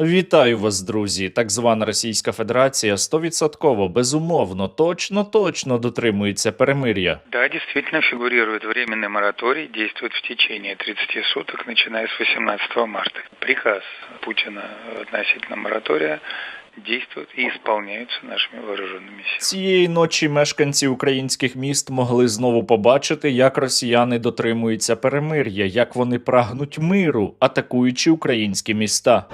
Вітаю вас, друзі! Так звана Російська Федерація 100% безумовно, точно, точно дотримується перемир'я. Да, действительно фигурирует временный мораторий, действует в течение 30 суток, начиная с 18 марта. Приказ Путина относительно моратория действует и исполняется нашими вооруженными силами. Цієї ночі мешканці українських міст могли знову побачити, як росіяни дотримуються перемир'я, як вони прагнуть миру, атакуючи українські міста.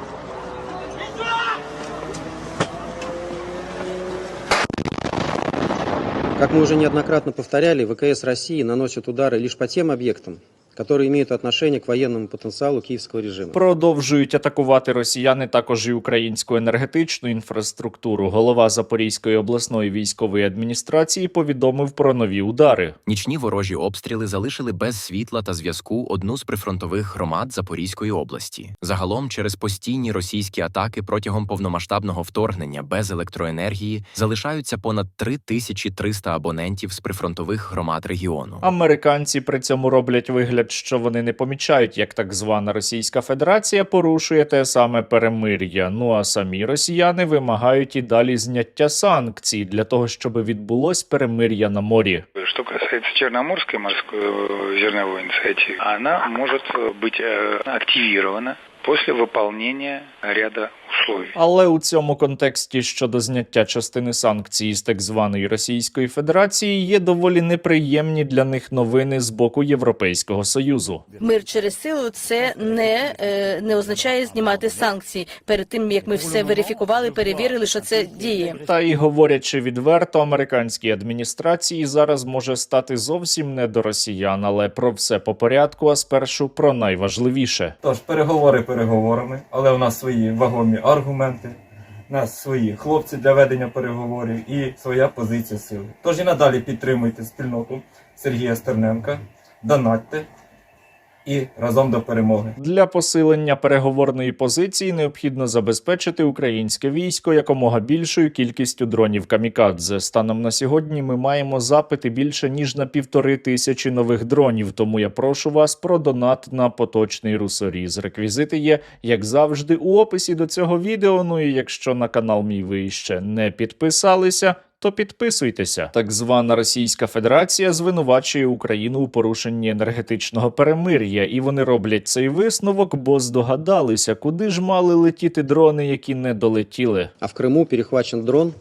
Как мы уже неоднократно повторяли, ВКС России наносит удары лишь по тем объектам, которые имеют отношение к военному потенциалу киевского режима. Продовжують атакувати росіяни також і українську енергетичну інфраструктуру. Голова Запорізької обласної військової адміністрації повідомив про нові удари. Нічні ворожі обстріли залишили без світла та зв'язку одну з прифронтових громад Запорізької області. Загалом, через постійні російські атаки протягом повномасштабного вторгнення без електроенергії залишаються понад 3300 абонентів з прифронтових громад регіону. Американці при цьому роблять вигляд, що вони не помічають, як так звана Російська Федерація порушує те саме перемир'я. Ну а самі росіяни вимагають і далі зняття санкцій для того, щоб відбулось перемир'я на морі. Что касается Черноморской морской э, зерновой инициативы, она может э, быть э, активирована после выполнения ряда условий. Але у цьому контексті щодо зняття частини санкцій з так званої Російської Федерації є доволі неприємні для них новини з боку Європейського союзу. Мир через силу це не, е, не означає знімати санкції перед тим, як ми все верифікували, перевірили, що це діє. Та й говорячи відверто, американській адміністрації зараз може стати зовсім не до росіян, але про все по порядку, а спершу про найважливіше. Тож переговори переговорами, але у нас свої вагомі аргументи, у нас свої хлопці для ведення переговорів і своя позиція сили. Тож і надалі підтримуйте спільноту Сергія Стерненка, донатьте і разом до перемоги. Для посилення переговорної позиції необхідно забезпечити українське військо якомога більшою кількістю дронів камікадзе. Станом на сьогодні ми маємо запити більше ніж на півтори тисячі нових дронів. Тому я прошу вас про донат на поточний русоріз. Реквізити є, як завжди, у описі до цього відео. Ну і якщо на канал мій ви ще не підписалися То підписуйтеся. Так звана Російська Федерація звинувачує Україну у порушенні енергетичного перемир'я, і вони роблять цей висновок, бо здогадалися, куди ж мали летіти дрони, які не долетіли. А в Крыму перехвачен дрон,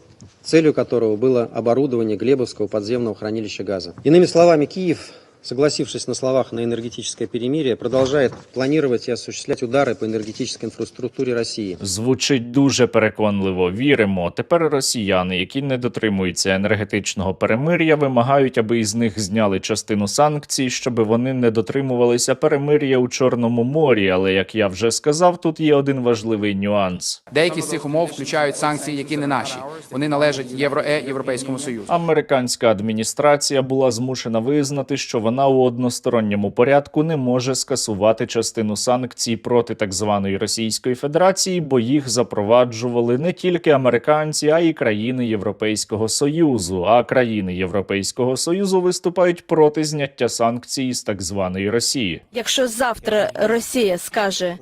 целью которого было оборудование Глебовского подземного хранилища газа. Иными словами, Киев, согласившись на словах на энергетическое перемирие, продолжает планировать и осуществлять удары по энергетической инфраструктуре России. Звучить дуже переконливо. Віримо. Тепер росіяни, які не дотримуються енергетичного перемир'я, вимагають, аби із них зняли частину санкцій, щоб вони не дотримувалися перемир'я у Чорному морі. Але як я вже сказав, тут є один важливий нюанс. Деякі з цих умов включають санкції, які не наші. Вони належать Єврое Європейському Союзу. Американська адміністрація була змушена визнати, що вона у односторонньому порядку не може скасувати частину санкцій проти так званої Російської Федерації, бо їх запроваджували не тільки американці, а й країни Європейського Союзу. А країни Європейського Союзу виступають проти зняття санкцій з так званої Росії. Якщо завтра Росія скаже,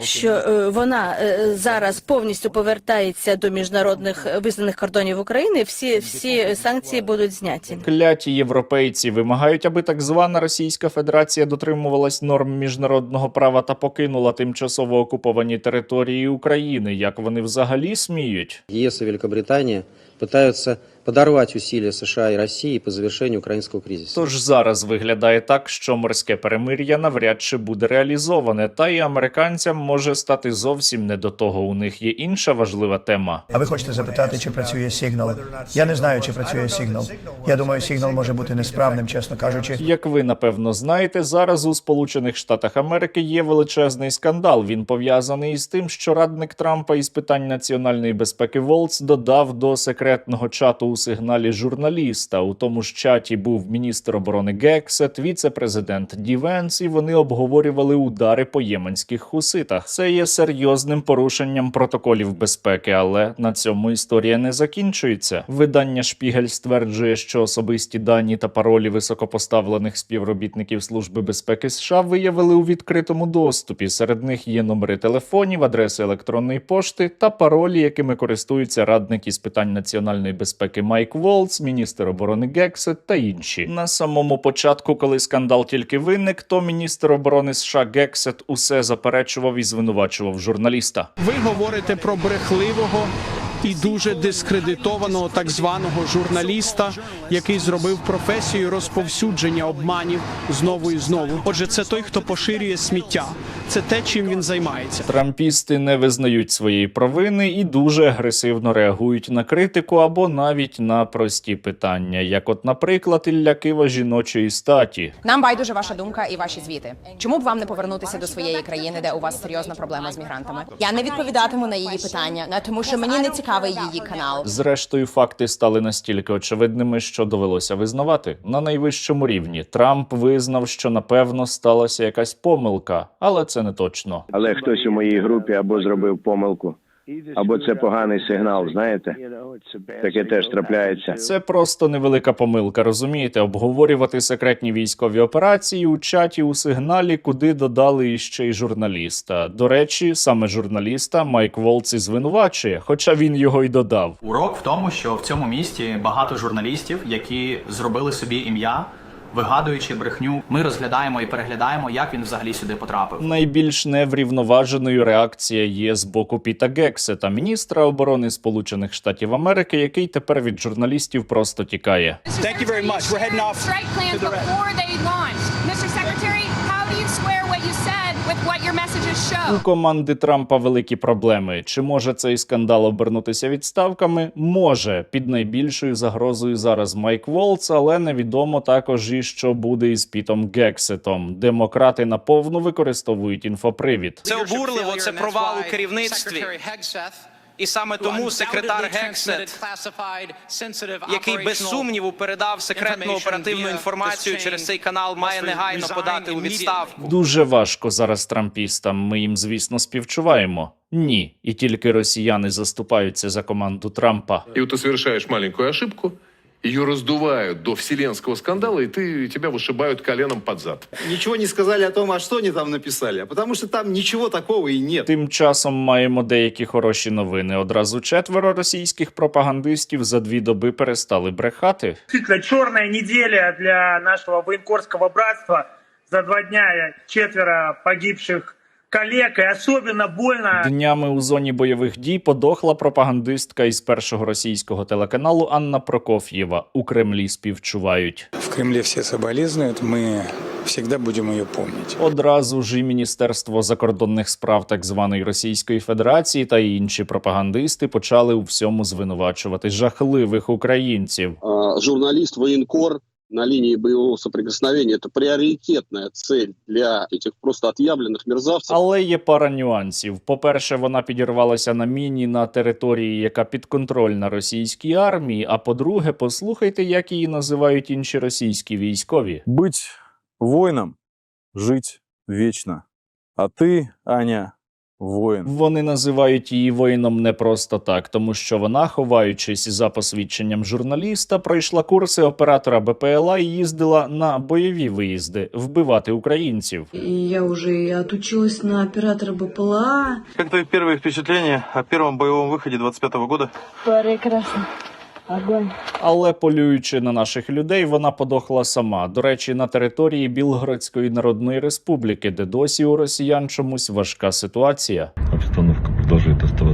що е, вона е, зараз повністю повертається до міжнародних визнаних кордонів України, всі всі санкції будуть зняті. Кляті європейці вимагають, аби так звана Російська Федерація дотримувалась норм міжнародного права та покинула тимчасово окуповані території України. Як вони взагалі сміють? ЄС і Великобританія пытаются подорвать усилия США и России по завершению украинского кризиса. Тож зараз виглядає так, що морське перемир'я навряд чи буде реалізоване, та й американцям може стати зовсім не до того. У них є інша важлива тема. А ви хочете запитати, чи працює сигнал? Я не знаю, чи працює сигнал. Я думаю, сигнал може бути несправним, чесно кажучи. Як ви напевно знаєте, зараз у Сполучених Штатах Америки є величезний скандал. Він пов'язаний із тим, що радник Трампа із питань національної безпеки Волц додав до секретного чату у сигналі журналіста. У тому ж чаті був міністр оборони Гексет, віце-президент Дівенс, і вони обговорювали удари по єменських хуситах. Це є серйозним порушенням протоколів безпеки, але на цьому історія не закінчується. Видання Шпігель стверджує, що особисті дані та паролі високопоставлених співробітників Служби безпеки США виявили у відкритому доступі. Серед них є номери телефонів, адреси електронної пошти та паролі, якими користуються радники з питань національної безпеки Майк Волц, міністр оборони Гексет та інші. На самому початку, коли скандал тільки виник, то міністр оборони США Гексет усе заперечував і звинувачував журналіста. Ви говорите про брехливого і дуже дискредитованого так званого журналіста, який зробив професію розповсюдження обманів знову і знову. Отже, це той, хто поширює сміття. Це те, чим він займається. Трампісти не визнають своєї провини і дуже агресивно реагують на критику або навіть на прості питання, як, от, наприклад, Ілля Кива жіночої статі. Нам байдуже ваша думка і ваші звіти. Чому б вам не повернутися до своєї країни, де у вас серйозна проблема з мігрантами? Я не відповідатиму на її питання, тому що мені не цікавий її канал. Зрештою, факти стали настільки очевидними, що довелося визнавати на найвищому рівні. Трамп визнав, що напевно сталася якась помилка, але це не точно. Але хтось у моїй групі або зробив помилку, або це поганий сигнал. Знаєте, таке теж трапляється. Це просто невелика помилка, розумієте? Обговорювати секретні військові операції у чаті у сигналі, куди додали іще й журналіста. До речі, саме журналіста Майк Волц і звинувачує, хоча він його й додав. Урок в тому, що в цьому місті багато журналістів, які зробили собі ім'я, вигадуючи брехню. Ми розглядаємо і переглядаємо, як він взагалі сюди потрапив. Найбільш неврівноваженою реакція є з боку Піта Гексета, міністра оборони Сполучених Штатів Америки, який тепер від журналістів просто тікає. Thank you very much. We're heading off. Mr. Secretary, how do you square what you said У команди Трампа великі проблеми. Чи може цей скандал обернутися відставками? Може під найбільшою загрозою зараз Майк Волц, але невідомо також і що буде із Пітом Гексетом. Демократи наповну використовують інфопривід. Це обурливо, це провал у керівництві. І саме тому секретар Гексет, який без сумніву передав секретну оперативну інформацію через цей канал, має негайно подати у відставку. Дуже важко зараз трампістам. Ми їм, звісно, співчуваємо. Ні, і тільки росіяни заступаються за команду Трампа. І ти ты маленьку ошибку, ее раздувают до вселенского скандала, и ты, тебя вышибают коленом под зад. Ничего не сказали о том, а что они там написали. Потому что там ничего такого и нет. Тим часом маємо деякі хороші новини. Одразу четверо російських пропагандистів за дві доби перестали брехати. Действительно, черная неделя для нашего военкорского братства. За два дня четверо погибших и особенно больно Днями у зоні бойових дій подохла пропагандистка із першого російського телеканалу Анна Прокоф'єва. У Кремлі співчувають. В Кремле все соболезнуют, мы всегда будем ее помнить. Одразу ж і Міністерство закордонних справ так званої Російської Федерації та інші пропагандисти почали у всьому звинувачувати жахливих українців. журналист военкор на линии боевого соприкосновения это приоритетная цель для этих просто отъявленных мерзавцев. Але є пара нюансів. По-перше, вона підірвалася на міні на території, яка підконтрольна російській армії. А по-друге, послухайте, як її називають інші російські військові. Быть воином, жить вечно. А ты, Аня, воин. Вони називають її воїном не просто так, тому що вона, ховаючись за посвідченням журналіста, пройшла курси оператора БПЛА і їздила на бойові виїзди вбивати українців. Я уже и отучилась на оператора БПЛА. Как твои первые впечатления о первом боевом выходе 25 года? Прекрасно. Але полюючи на наших людей, вона подохла сама. До речі, на території Білгородської Народної Республіки, де досі у росіян чомусь важка ситуація. Обстановка продовжує напряженной.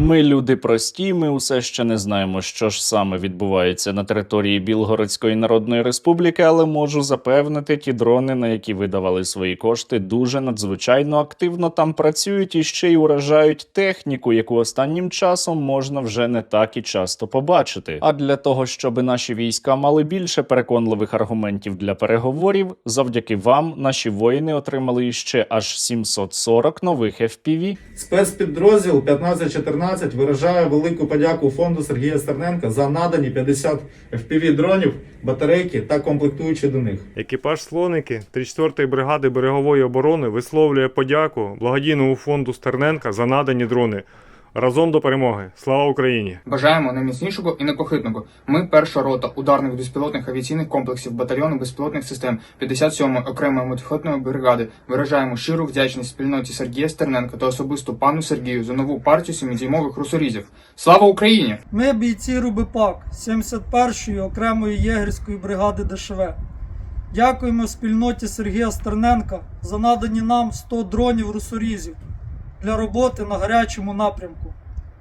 Ми люди прості. Ми усе ще не знаємо, що ж саме відбувається на території Білгородської Народної Республіки, але можу запевнити, ті дрони, на які видавали свої кошти, дуже надзвичайно активно там працюють і ще й уражають техніку, яку останнім часом можна вже не так і часто побачити. А для того, щоб наші війська мали більше переконливих аргументів для переговорів, завдяки вам наші воїни отримали іще аж 740 нових FPV. Спецпідрозділ 1514 виражає велику подяку фонду Сергія Стерненка за надані 50 FPV дронів, батарейки та комплектуючі до них. Екіпаж слоники 34-ї бригади берегової оборони висловлює подяку благодійному фонду Стерненка за надані дрони. Разом до перемоги. Слава Україні! Бажаємо найміцнішого і непохитного. Ми перша рота ударних безпілотних авіаційних комплексів батальйону безпілотних систем 57-ї окремої мотофлотної бригади. Виражаємо щиру вдячність спільноті Сергія Стерненка та особисто пану Сергію за нову партію семидіймових русорізів. Слава Україні! Ми бійці Рубипак 71-ї окремої єгерської бригади ДШВ. Дякуємо спільноті Сергія Стерненка за надані нам 100 дронів русорізів для роботи на гарячому напрямку.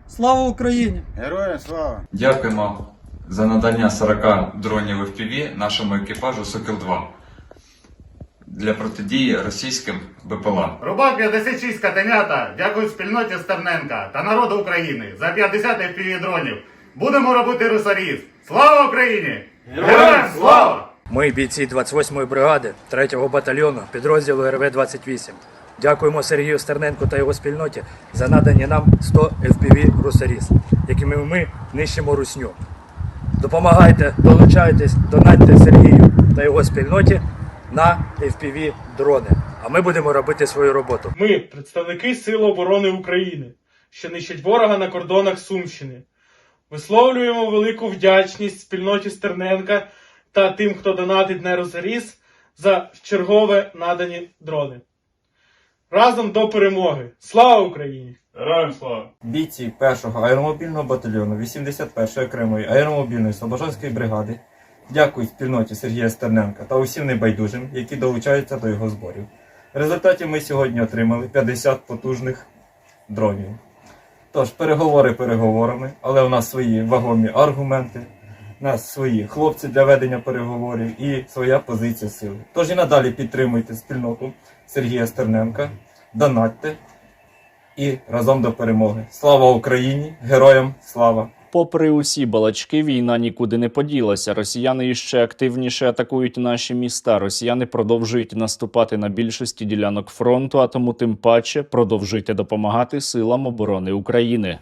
Слава Україні! Героям слава! Дякуємо за надання 40 дронів FPV нашому екіпажу Сокіл-2 для протидії російським БПЛА. Рубак 56 Катенята, дякую спільноті Стерненка та народу України за 50 FPV дронів. Будемо робити русоріз. Слава Україні! Героям слава! Ми бійці 28-ї бригади 3-го батальйону підрозділу РВ-28. Дякуємо Сергію Стерненку та його спільноті за надані нам 100 FPV «Русаріс», якими ми нищимо русню. Допомагайте, долучайтесь, донатьте Сергію та його спільноті на FPV дрони. А ми будемо робити свою роботу. Ми, представники Сил оборони України, що нищать ворога на кордонах Сумщини. Висловлюємо велику вдячність спільноті Стерненка та тим, хто донатить на Росаріс за чергове надані дрони. Разом до перемоги! Слава Україні! Героям слава! Бійці 1-го аеромобільного батальйону 81-ї окремої аеромобільної Слобожанської бригади дякують спільноті Сергія Стерненка та усім небайдужим, які долучаються до його зборів. В результаті ми сьогодні отримали 50 потужних дронів. Тож, переговори переговорами, але у нас свої вагомі аргументи, у нас свої хлопці для ведення переговорів і своя позиція сили. Тож і надалі підтримуйте спільноту Сергія Стерненка, донатьте і разом до перемоги. Слава Україні! Героям слава! Попри усі балачки, війна нікуди не поділася. Росіяни іще активніше атакують наші міста. Росіяни продовжують наступати на більшості ділянок фронту, а тому тим паче продовжуйте допомагати силам оборони України.